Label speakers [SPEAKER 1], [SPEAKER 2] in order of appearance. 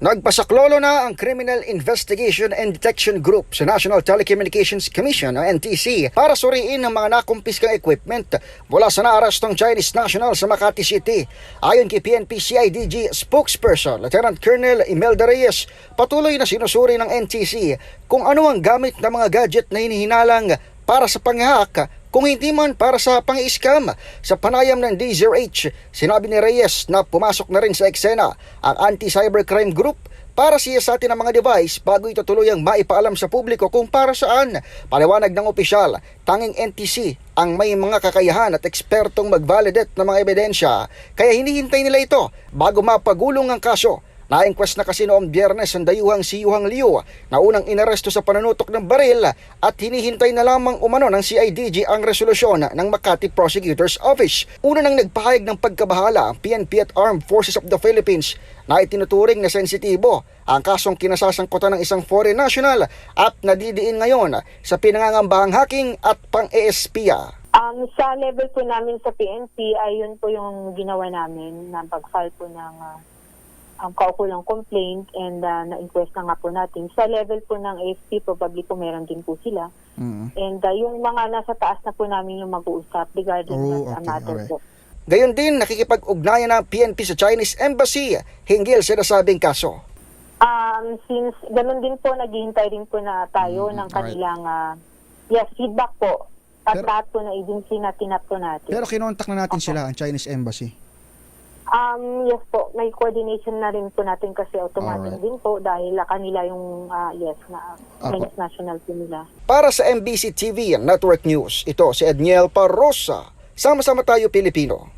[SPEAKER 1] Nagpasaklolo na ang Criminal Investigation and Detection Group sa National Telecommunications Commission o NTC para suriin ang mga nakumpiskang equipment mula sa naarastong Chinese national sa Makati City. Ayon kay PNP CIDG spokesperson Lieutenant Colonel Imelda Reyes, patuloy na sinusuri ng NTC kung ano ang gamit ng mga gadget na hinihinalang para sa panghahak kung hindi man para sa pang-scam. Sa panayam ng DZRH, sinabi ni Reyes na pumasok na rin sa eksena ang Anti-Cybercrime Group para siyasatin ang mga device bago ito tuluyang maipaalam sa publiko kung para saan. Paliwanag ng opisyal, tanging NTC ang may mga kakayahan at ekspertong mag-validate ng mga ebidensya kaya hinihintay nila ito bago mapagulong ang kaso. Na-inquest na kasi noong biyernes ang dayuhang si Yuhang Liu na unang inaresto sa panunutok ng baril at hinihintay na lamang umano ng CIDG ang resolusyon ng Makati Prosecutor's Office. Una nang nagpahayag ng pagkabahala ang PNP at Armed Forces of the Philippines na itinuturing na sensitibo ang kasong kinasasangkutan ng isang foreign national at nadidiin ngayon sa pinangangambahang hacking at pang-ESPya.
[SPEAKER 2] Um, sa level po namin sa PNP, ayun po yung ginawa namin na pag-file po ng uh, ang kaukulang complaint and uh, na-inquest na nga po natin. Sa level po ng AFP, probably po meron din po sila. And uh, yung mga nasa taas na po namin yung mag-uusap regarding
[SPEAKER 3] Oh,
[SPEAKER 2] that
[SPEAKER 3] okay,
[SPEAKER 2] matter
[SPEAKER 3] alright.
[SPEAKER 2] po.
[SPEAKER 1] Gayon din nakikipag-ugnayan ng PNP sa Chinese Embassy hinggil sa nasabing kaso.
[SPEAKER 2] Um, since ganun din po, naghihintay din po na tayo ng
[SPEAKER 3] alright.
[SPEAKER 2] kanilang uh, yes, feedback po. At
[SPEAKER 3] Pero-
[SPEAKER 2] lahat po na agency na tinap po natin.
[SPEAKER 3] Pero kinontak na natin sila, ang Chinese Embassy.
[SPEAKER 2] Um, yes po, may coordination na rin po natin kasi automatic
[SPEAKER 3] Alright.
[SPEAKER 2] din po dahil ah, kanila yung ah, yes na
[SPEAKER 3] Apo.
[SPEAKER 2] Chinese national po nila.
[SPEAKER 1] Para sa MBC TV Network News, ito si Edniel Parrosa. Sama-sama tayo Pilipino.